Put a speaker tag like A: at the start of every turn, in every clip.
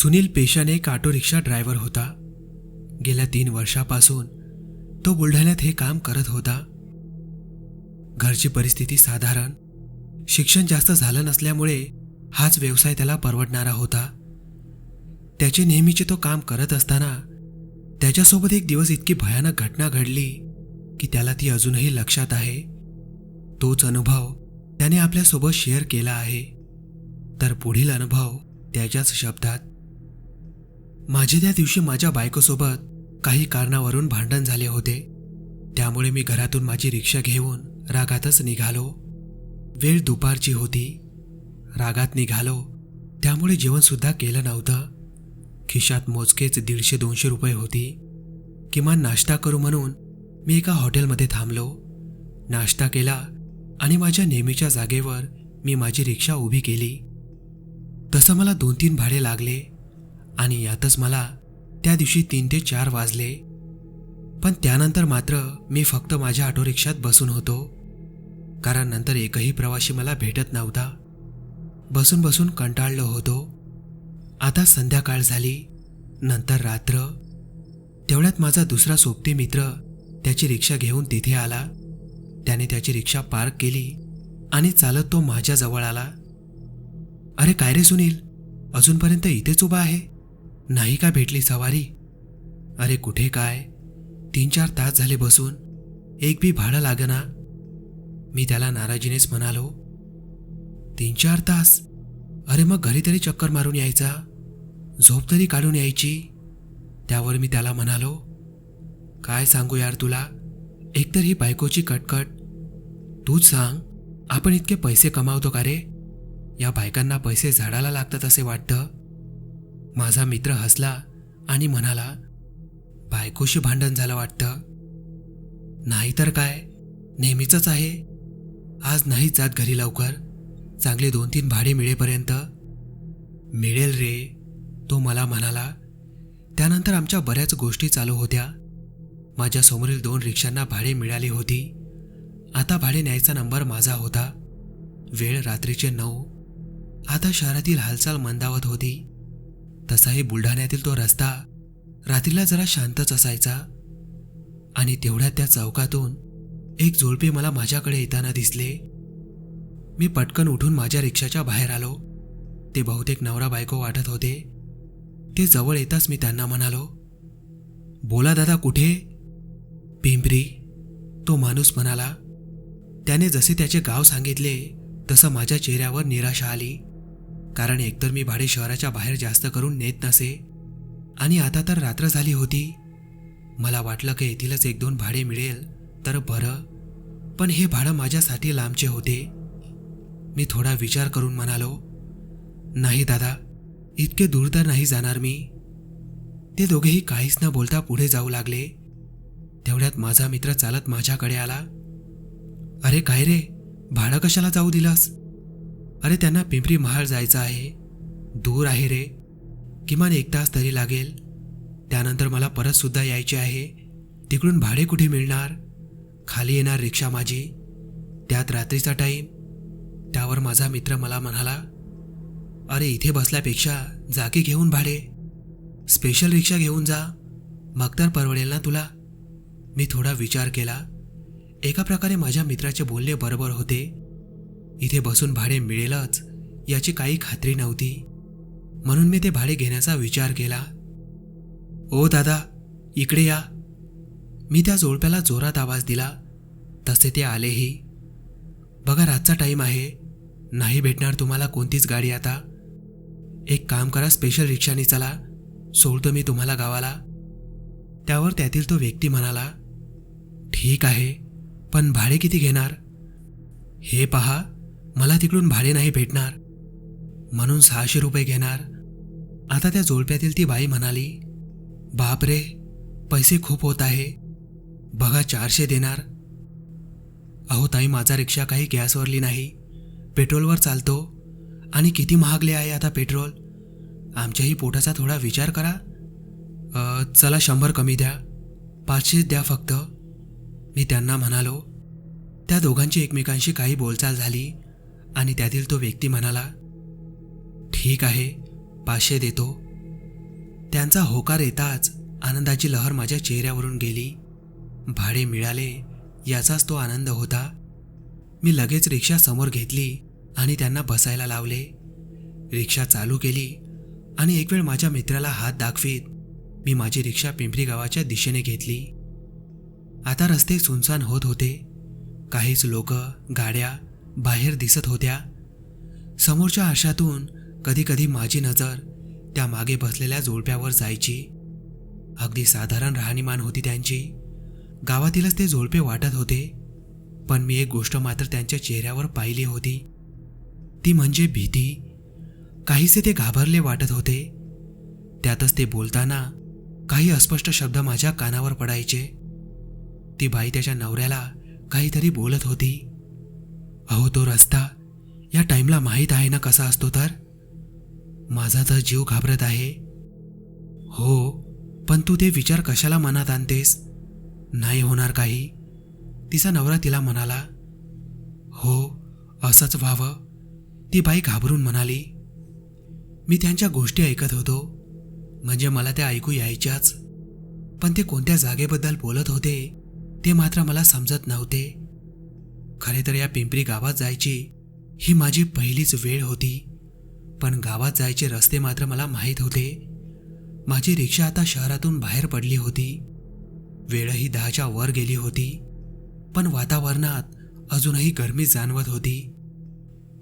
A: सुनील पेशाने एक auto rickshaw driver होता गेल्या तीन वर्षापासून तो बुलढाण्यात हे काम करत होता. घरची परिस्थिती साधारण शिक्षण जास्त झालं नसल्यामुळे हाच व्यवसाय त्याला परवडणारा होता. त्याचे नेहमीचे तो काम करत असताना त्याच्यासोबत एक दिवस इतकी भयानक घटना घडली की त्याला ती अजूनही लक्षात आहे. तोच अनुभव त्याने आपल्यासोबत शेअर केला आहे. तर पुढील अनुभव त्याच्याच शब्दात. माझे त्या दिवशी माझ्या बायकोसोबत काही कारणावरून भांडण झाले होते. त्यामुळे मी घरातून माझी रिक्षा घेऊन रागातच निघालो. वेळ दुपारची होती. रागात निघालो. त्यामुळे जेवणसुद्धा केलं नव्हतं. खिशात मोजकेच दीडशे दोनशे रुपये होती. किमान नाश्ता करू म्हणून मी एका हॉटेलमध्ये थांबलो. नाश्ता केला आणि माझ्या नेहमीच्या जागेवर मी माझी रिक्षा उभी केली. तसं मला दोन तीन भाडे लागले आणि यातच मला त्या दिवशी तीन ते चार वाजले. पण त्यानंतर मात्र मी फक्त माझ्या ऑटो रिक्षात बसून होतो. कारण नंतर एकही प्रवासी मला भेटत नव्हता. बसून बसून कंटाळलो होतो. आता संध्याकाळ झाली नंतर रात्र. तेवढ्यात माझा दुसरा सोबती मित्र त्याची रिक्षा घेऊन तिथे आला. त्याने त्याची रिक्षा पार्क केली आणि चालत तो माझ्याजवळ आला. अरे काय रे सुनील? अजूनपर्यंत इथेच उभा आहे? नाही का भेटली सवारी? अरे कुठे काय? तीन चार तास झाले बसून. एक बी भाडं लागना. मी त्याला नाराजीनेच म्हणालो तीन चार तास? अरे मग घरी तरी चक्कर मारून यायचा? झोप तरी काढून यायची? त्यावर मी त्याला म्हणालो काय सांगू यार तुला? एकतर ही बायकोची कटकट. तूच सांग आपण इतके पैसे कमावतो का रे? या बायकांना पैसे झाडाला लागतात असे वाटतं. माझा मित्र हसला आणि म्हणाला बायकोशी भांडण झालं वाटतं. नाहीतर काय? नेहमीचंच आहे. आज नाही जात घरी लवकर. चांगले दोन तीन भाडे मिळेपर्यंत. मिळेल रे तो मला म्हणाला. त्यानंतर आमच्या बऱ्याच गोष्टी चालू होत्या. माझ्यासमोरील दोन रिक्षांना भाडे मिळाली होती. आता भाडे न्यायचा नंबर माझा होता. वेळ रात्रीचे नऊ. आता शहरातील हालचाल मंदावत होती. तसाही बुलढाण्यातील तो रस्ता रात्रीला जरा शांतच असायचा. आणि तेवढ्यात त्या चौकातून एक जोडपे मला माझ्याकडे येताना दिसले. मी पटकन उठून माझ्या रिक्षाच्या बाहेर आलो. ते बहुतेक नवरा बायको वाटत होते. ते जवळ येताच मी त्यांना म्हणालो बोला दादा कुठे? पिंपरी तो माणूस म्हणाला. त्याने जसे त्याचे गाव सांगितले तसं माझ्या चेहऱ्यावर निराशा आली. कारण एकतर मी भाडे शहराच्या बाहेर जास्त करून नेत नसे. आणि आता तर रात्र झाली होती. मला वाटलं की येथीलच एक दोन भाडे मिळेल तर बरं. पण हे भाडं माझ्यासाठी लांबचे होते. मी थोडा विचार करून म्हणालो नाही दादा इतके दूर तर नाही जाणार मी. ते दोघेही काहीच न बोलता पुढे जाऊ लागले. तेवढ्यात माझा मित्र चालत माझ्याकडे आला. अरे काय रे भाडं कशाला जाऊ दिलंस? अरे त्यांना पिंपरी महाल जायचं आहे. दूर आहे रे. किमान एक तास तरी लागेल. त्यानंतर मला परत सुद्धा यायचे आहे. तिकडून भाडे कुठे मिळणार? खाली येणार रिक्षा माझी. त्यात रात्रीचा टाईम. त्यावर माझा मित्र मला म्हणाला अरे इथे बसल्यापेक्षा जागी घेऊन भाडे. स्पेशल रिक्षा घेऊन जा. मग तर परवडेल ना तुला? मी थोडा विचार केला. एका प्रकारे माझ्या मित्राचे बोलणे बरोबर होते. इथे बसून भाडे मिळेलच याची काही खात्री नव्हती. म्हणून मी ते भाडे घेण्याचा विचार केला. ओ दादा इकडे या. मी त्या जोडप्याला जोरात आवाज दिला. तसे ते आलेही. बघा रातचा टाईम आहे. नाही भेटणार तुम्हाला कोणतीच गाडी आता. एक काम करा स्पेशल रिक्षाने चला. सोडतो मी तुम्हाला गावाला. त्यावर त्यातील तो व्यक्ती म्हणाला ठीक आहे पण भाडे किती घेणार? हे पहा मला तिकडून भाडे नाही भेटणार. म्हणून सहाशे रुपये घेणार. आता त्या जोडप्यातील ती बाई म्हणाली बाप रे पैसे खूप होत आहे. बघा चारशे देणार. अहो ताई माझा रिक्षा काही गॅसवरली नाही. पेट्रोलवर चालतो. आणि किती महागले आहे आता पेट्रोल? आमच्याही पोटाचा थोडा विचार करा. चला शंभर कमी द्या. पाचशेच द्या फक्त. मी त्यांना म्हणालो. त्या दोघांची एकमेकांशी काही बोलचाल झाली. आणि त्यातील तो व्यक्ती म्हणाला ठीक आहे पाचशे देतो. त्यांचा होकार येताच आनंदाची लहर माझ्या चेहऱ्यावरून गेली. भाडे मिळाले याचाच तो आनंद होता. मी लगेच रिक्षा समोर घेतली आणि त्यांना बसायला लावले. रिक्षा चालू केली आणि एक वेळ माझ्या मित्राला हात दाखवीत मी माझी रिक्षा पिंपरी गावाच्या दिशेने घेतली. आता रस्ते सुनसान होत होते. काहीच लोक गाड्या बाहेर दिसत होत्या. समोरच्या आरशातून कधी कधी माझी नजर त्या मागे बसलेल्या जोडप्यावर जायची. अगदी साधारण राहणीमान होती त्यांची. गावातीलच ते जोडपे वाटत होते पण मी एक गोष्ट मात्र त्यांच्या चेहऱ्यावर पाहिली होती. ती म्हणजे भीती. काहीसे ते घाबरले वाटत होते. त्यातच ते बोलताना काही अस्पष्ट शब्द माझ्या कानावर पडायचे. ती बाई त्याच्या नवऱ्याला काहीतरी बोलत होती. अहो तो रस्ता या टाईमला माहीत आहे ना कसा असतो तर? माझा तर जीव घाबरत आहे. हो पण तू ते विचार कशाला मनात आणतेस? नाही होणार काही. तिचा नवरा तिला म्हणाला हो असंच व्हावं. ती बाई घाबरून म्हणाली मी त्यांच्या गोष्टी ऐकत होतो. म्हणजे मला त्या ऐकू यायच्याच. पण ते कोणत्या जागेबद्दल बोलत होते ते मात्र मला समजत नव्हते. खरे तर या पिंपरी गावात जायची ही माझी पहिलीच वेळ होती. पण गावात जायचे रस्ते मात्र मला माहीत होते. माझी रिक्षा आता शहरातून बाहेर पडली होती. वेळही दहाच्या वर गेली होती. पण वातावरणात अजूनही गरमी जाणवत होती.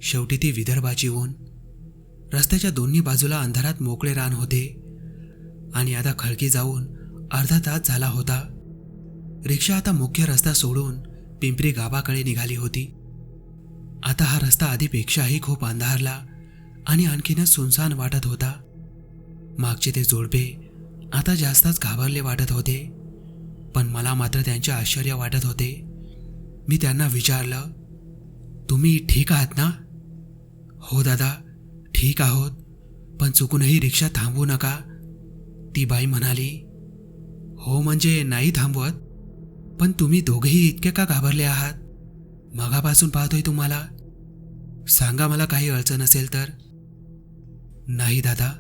A: शेवटी ती विदर्भाची ऊन. रस्त्याच्या दोन्ही बाजूला अंधारात मोकळे रान होते. आणि आता खळकी जाऊन अर्धा तास झाला होता. रिक्षा आता मुख्य रस्ता सोडून पिंपरी गावाकडे निघाली होती. आता हा रस्ता आधीपेक्षाही खूप अंधारला आणि आणखीनच सुनसान वाटत होता. मागचे ते जोडपे आता जास्तच घाबरले वाटत होते. पण मला मात्र त्यांचे आश्चर्य वाटत होते. मी त्यांना विचारलं तुम्ही ठीक आहात ना? हो दादा ठीक आहोत पण चुकूनही रिक्षा थांबवू नका. ती बाई म्हणाली हो म्हणजे नाही थांबवत? पण तुम्ही दोघेही इतके का घाबरले आहात? मगापासून पाहतोय तुम्हाला. सांगा मला काही अडचण असेल तर. नाही दादा.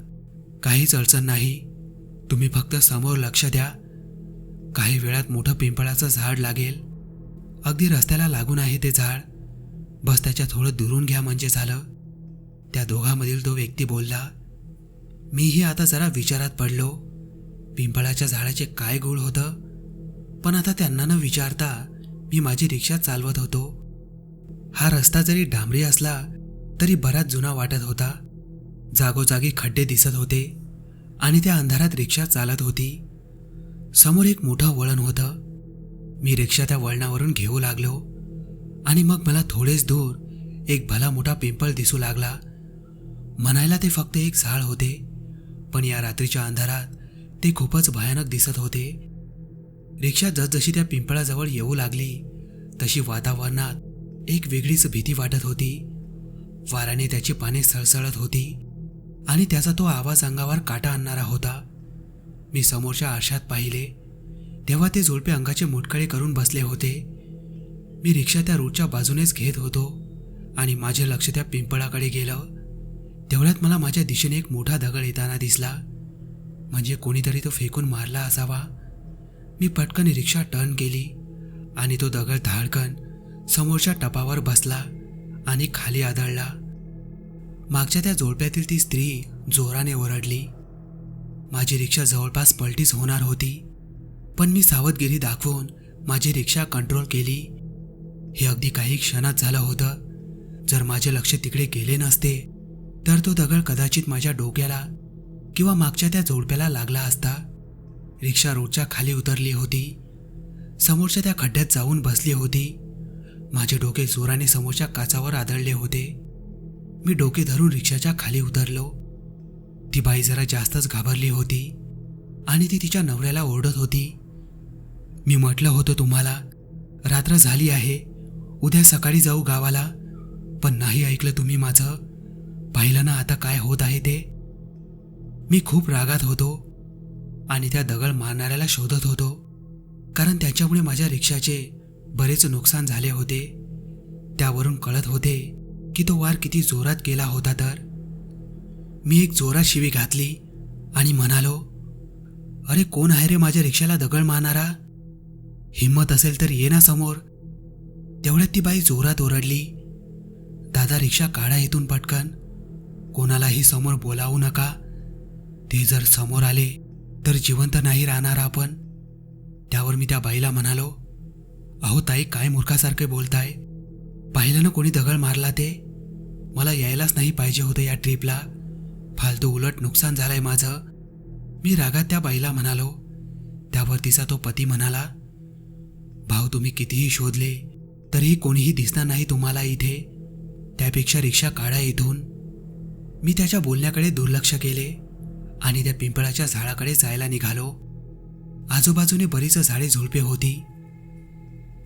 A: काहीच अडचण नाही. तुम्ही फक्त समोर लक्ष द्या. काही वेळात मोठं पिंपळाचं झाड लागेल. अगदी रस्त्याला लागून आहे ते झाड. बस त्याच्या थोडं दुरून घ्या म्हणजे झालं. त्या दोघांमधील तो व्यक्ती बोलला मीही आता जरा विचारात पडलो. पिंपळाच्या झाडाचे काय गुळ होतं? पण आता त्यांना न विचारता मी माझी रिक्षा चालवत होतो. हा रस्ता जरी डांबरी असला तरी बराच जुना वाटत होता. जागोजागी खड्डे दिसत होते आणि त्या अंधारात रिक्षा चालत होती. समोर एक मोठं वळण होतं. मी रिक्षा त्या वळणावरून घेऊ लागलो आणि मग मला थोडेच दूर एक भला मोठा पिंपळ दिसू लागला. म्हणायला ते फक्त एक झाड होते पण या रात्रीच्या अंधारात ते खूपच भयानक दिसत होते. रिक्षा जसजशी त्या पिंपळाजवळ येऊ लागली तशी वातावरणात एक वेगळीच भीती वाटत होती. वाराने त्याची पाने सळसळत होती आणि त्याचा तो आवाज अंगावर काटा आणणारा होता. मी समोरच्या आरशात पाहिले तेव्हा ते जोडपे अंगाचे मुटकळे करून बसले होते. मी रिक्षा त्या रूटच्या बाजूनेच घेत होतो आणि माझे लक्ष त्या पिंपळाकडे गेलं. तेवढ्यात मला माझ्या दिशेने एक मोठा दगड येताना दिसला. म्हणजे कोणीतरी तो फेकून मारला असावा. मी पटकन रिक्षा टर्न केली आणि तो दगड धाडकन समोरच्या टपावर बसला आणि खाली आदळला. मागच्या त्या जोडप्यातील ती स्त्री जोराने ओरडली. माझी रिक्षा जवळपास पलटीच होणार होती पण मी सावधगिरी दाखवून माझी रिक्षा कंट्रोल केली. हे अगदी काही क्षणात झालं होतं. जर माझे लक्ष तिकडे गेले नसते तर तो दगड कदाचित माझ्या डोक्याला किंवा मागच्या त्या जोडप्याला लागला असता. रिक्षा रोडच्या खाली उतरली होती. समोरच्या त्या खड्ड्यात जाऊन बसली होती. माझे डोके जोराने समोरच्या काचावर आदळले होते. मी डोके धरून रिक्षाच्या खाली उतरलो. ती बाई जरा जास्तच घाबरली होती आणि ती तिच्या नवऱ्याला ओरडत होती. मी म्हटलं होतं तुम्हाला रात्र झाली आहे उद्या सकाळी जाऊ गावाला पण नाही ऐकलं तुम्ही माझं. पाहिलं ना आता काय होत आहे ते. मी खूप रागात होतो. आणि त्या दगड मारणाऱ्याला शोधत होतो. कारण त्याच्यामुळे माझ्या रिक्षाचे बरेच नुकसान झाले होते. त्यावरून कळत होते की तो वार किती जोरात गेला होता तर. मी एक जोरात शिवी घातली आणि म्हणालो अरे कोण आहे रे माझ्या रिक्षाला दगड मारणारा? हिंमत असेल तर ये ना समोर. तेवढ्यात ती बाई जोरात ओरडली दादा रिक्षा काढा इथून पटकन. कोणालाही समोर बोलावू नका. ते जर समोर आले तर जिवंत नाही राहणार आपण? त्यावर मी त्या बाईला म्हणालो अहो ताई काय मूर्खासारखे बोलताय? पाहिलं ना कोणी दगड मारला ते? मला यायलाच नाही पाहिजे होतं या ट्रिपला. फालतू उलट नुकसान झालंय माझं. मी रागात त्या बाईला म्हणालो. त्यावर तिचा तो पती म्हणाला भाऊ तुम्ही कितीही शोधले तरीही कोणीही दिसणार नाही तुम्हाला इथे. त्यापेक्षा रिक्षा काढा इथून. मी त्याच्या बोलण्याकडे दुर्लक्ष केले. आणि त्या पिंपळाच्या झाडाकडे जायला निघालो. आजूबाजूने बरीच झाडे झुळपे होती.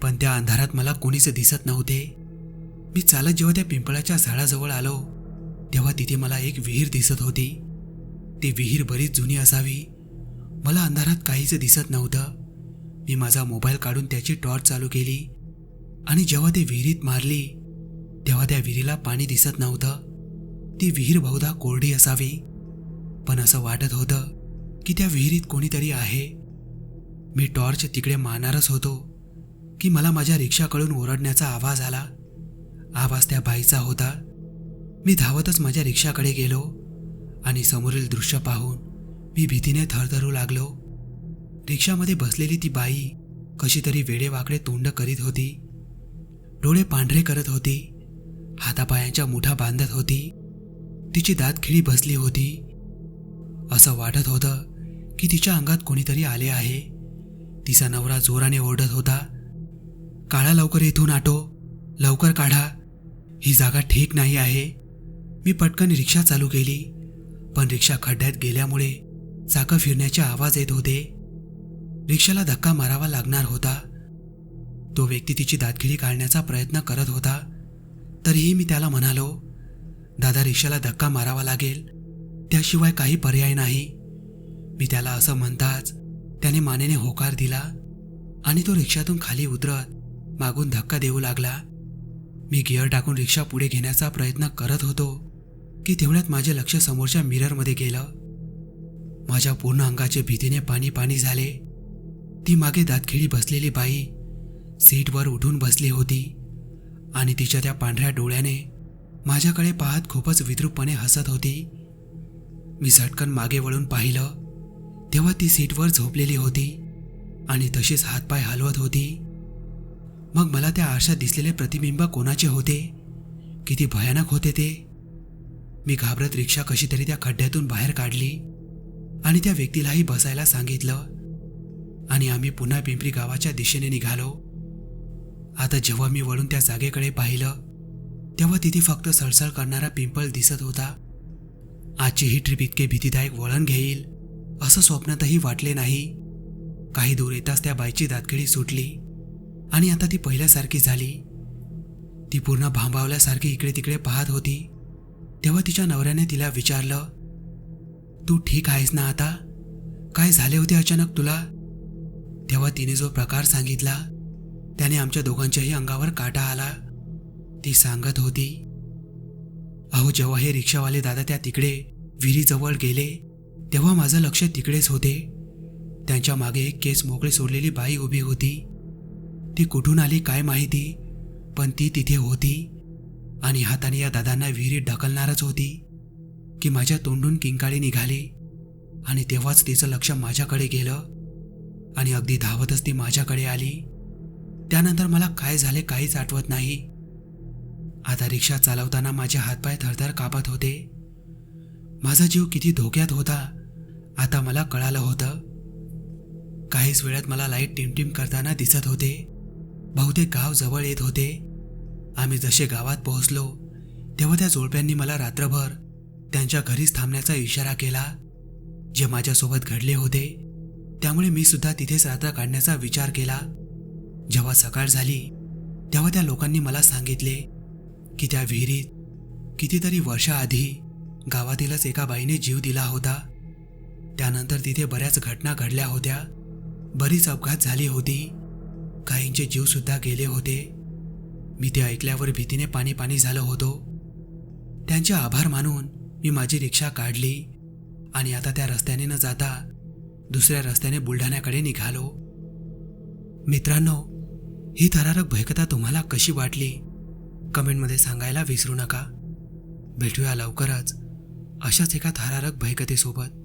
A: पण त्या अंधारात मला कोणीच दिसत नव्हते. मी चालत जेव्हा त्या पिंपळाच्या झाडाजवळ आलो तेव्हा तिथे मला एक विहीर दिसत होती. ती विहीर बरीच जुनी असावी. मला अंधारात काहीच दिसत नव्हतं. मी माझा मोबाईल काढून त्याची टॉर्च चालू केली. आणि जेव्हा ते विहिरीत मारली तेव्हा त्या विहिरीला पाणी दिसत नव्हतं. ती विहीर बहुधा कोरडी असावी. पण असं वाटत होतं की त्या विहिरीत कोणीतरी आहे. मी टॉर्च तिकडे मारणारच होतो की मला माझ्या रिक्षाकडून ओरडण्याचा आवाज आला. आवाज त्या बाईचा होता. मी धावतच माझ्या रिक्षाकडे गेलो आणि समोरील दृश्य पाहून मी भीतीने थरथरू लागलो. रिक्षामध्ये बसलेली ती बाई कशी तरी वेडेवाकडे तोंड करीत होती. डोळे पांढरे करत होती. हातापायांच्या मुठा बांधत होती. तिची दात खिळी बसली होती. असं वाटत होतं की तिच्या अंगात कोणीतरी आले आहे. तिचा नवरा जोराने ओरडत होता काढा लवकर इथून आटो लवकर काढा. ही जागा ठीक नाही आहे. मी पटकन रिक्षा चालू केली पण रिक्षा खड्ड्यात गेल्यामुळे चाकं फिरण्याचे आवाज येत होते. रिक्षाला धक्का मारावा लागणार होता. तो व्यक्ती तिची दातखिळी काढण्याचा प्रयत्न करत होता. तरीही मी त्याला म्हणालो दादा रिक्षाला धक्का मारावा लागेल. त्याशिवाय काही पर्याय नाही. मी त्याला असं म्हणताच त्याने मानेने होकार दिला आणि तो रिक्षातून खाली उतरत मागून धक्का देऊ लागला. मी गिअर टाकून रिक्षा पुढे घेण्याचा प्रयत्न करत होतो की तेवढ्यात माझे लक्ष समोरच्या मिररमध्ये गेलं. माझ्या पूर्ण अंगाचे भीतीने पाणी पाणी झाले. ती मागे दातखिळी बसलेली बाई सीटवर उठून बसली होती आणि तिच्या त्या पांढऱ्या डोळ्याने माझ्याकडे पाहत खूपच विद्रूपपणे हसत होती. मी झटकन मागे वळून पाहिलं तेव्हा ती सीटवर झोपलेली होती आणि तशीच हातपाय हलवत होती. मग मला त्या आरशात दिसलेले प्रतिबिंब कोणाचे होते? किती भयानक होते ते? मी घाबरत रिक्षा कशी तरी त्या खड्ड्यातून बाहेर काढली आणि त्या व्यक्तीलाही बसायला सांगितलं. आणि आम्ही पुन्हा पिंपरी गावाच्या दिशेने निघालो. आता जेव्हा मी वळून त्या जागेकडे पाहिलं तेव्हा तिथे फक्त सळसळ करणारा पिंपळ दिसत होता. आजची ही ट्रिप इतके भीतीदायक वळण घेईल असं स्वप्नातही वाटले नाही. काही दूर येताच त्या बाईची दातखिळी सुटली आणि आता ती पहिल्यासारखी झाली. ती पूर्ण भांबावल्यासारखी इकडे तिकडे पाहत होती. तेव्हा तिच्या नवऱ्याने तिला विचारलं तू ठीक आहेस ना आता? काय झाले होते अचानक तुला? तेव्हा तिने जो प्रकार सांगितला त्याने आमच्या दोघांच्याही अंगावर काटा आला. ती सांगत होती अहो जेव्हा हे रिक्षावाले दादा त्या तिकडे विहिरीजवळ गेले तेव्हा माझं लक्ष तिकडेच होते. त्यांच्या मागे एक केस मोकळे सोडलेली बाई उभी होती. ती कुठून आली काय माहिती पण ती तिथे होती आणि हाताने या दादांना विहिरीत ढकलणारच होती की माझ्या तोंडून किंकाळी निघाली आणि तेव्हाच तिचं लक्ष माझ्याकडे गेलं आणि अगदी धावतच ती माझ्याकडे आली. त्यानंतर मला काय झाले काहीच आठवत नाही. आता रिक्षा चालवताना माझे हातपाय थरथर कापत होते. माझा जीव किती धोक्यात होता आता मला कळालं होतं. काहीच वेळात मला लाइट टिमटिम करताना दिसत होते. बहुतेक गाव जवळ येत होते. आम्ही जसे गावात पोहोचलो तेव्हा त्या जोडप्यांनी मला रात्रभर त्यांच्या घरीच थांबण्याचा इशारा केला जे माझ्यासोबत घडले होते. त्यामुळे मी सुद्धा तिथेच रात्र काढण्याचा विचार केला. जेव्हा सकाळ झाली तेव्हा त्या लोकांनी मला सांगितले की त्या विहिरीत कितीतरी वर्षाआधी गावातीलच एका बाईने जीव दिला होता. त्यानंतर तिथे बऱ्याच घटना घडल्या होत्या. बरीच अपघात झाली होती. काहींचे जीवसुद्धा गेले होते. मी ते ऐकल्यावर भीतीने पाणी पाणी झालं होतो. त्यांचे आभार मानून मी माझी रिक्षा काढली आणि आता त्या रस्त्याने न जाता दुसऱ्या रस्त्याने बुलढाण्याकडे निघालो. मित्रांनो ही थरारक भयकथा तुम्हाला कशी वाटली? कमेंटमध्ये सांगायला विसरू नका. भेटूया लवकरच. अशाच एका थरारक भयकथेसोबत.